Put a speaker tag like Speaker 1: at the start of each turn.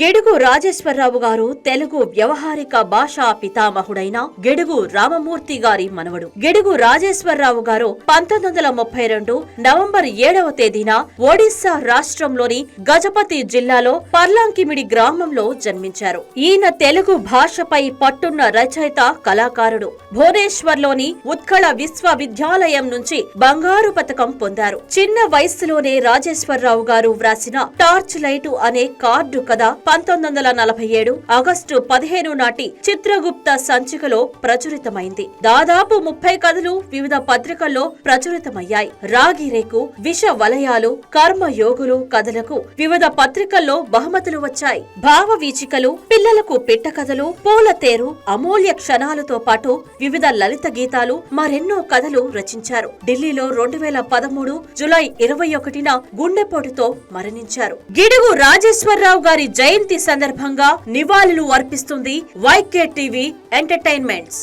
Speaker 1: గిడుగు రాజేశ్వరరావు గారు తెలుగు వ్యవహారిక భాషా పితామహుడైన గిడుగు రామమూర్తి గారి మనవడు. గిడుగు రాజేశ్వరరావు గారు పంతొమ్మిది వందల ముప్పై రెండు నవంబర్ ఏడవ తేదీన ఒడిశా రాష్ట్రంలోని గజపతి జిల్లాలో పర్లాంకిమిడి గ్రామంలో జన్మించారు. ఈయన తెలుగు భాషపై పట్టున్న రచయిత కళాకారుడు. భువనేశ్వర్లోని ఉత్కళ విశ్వవిద్యాలయం నుంచి బంగారు పథకం పొందారు. చిన్న వయస్సులోనే రాజేశ్వరరావు గారు వ్రాసిన టార్చ్ లైటు అనే కార్డు కథ పంతొమ్మిది వందల నలభై ఏడు ఆగస్టు పదిహేను నాటి చిత్రగుప్త సంచికలో ప్రచురితమైంది. దాదాపు ముప్పై కథలు వివిధ పత్రికల్లో ప్రచురితమయ్యాయి. రాగిరేకు విష వలయాలు కర్మయోగులు కథలకు వివిధ పత్రికల్లో బహుమతులు వచ్చాయి. భావ వీచికలు పిల్లలకు పిట్ట కథలు పూల తేరు అమూల్య క్షణాలతో పాటు వివిధ లలిత గీతాలు మరెన్నో కథలు రచించారు. ఢిల్లీలో రెండు వేల పదమూడు జులై ఇరవై ఒకటిన గుండెపోటుతో మరణించారు. గిడుగు రాజేశ్వరరావు గారి జై జయంతి సందర్భంగా నివాళులు అర్పిస్తుంది వైకే టీవీ ఎంటర్టైన్మెంట్స్.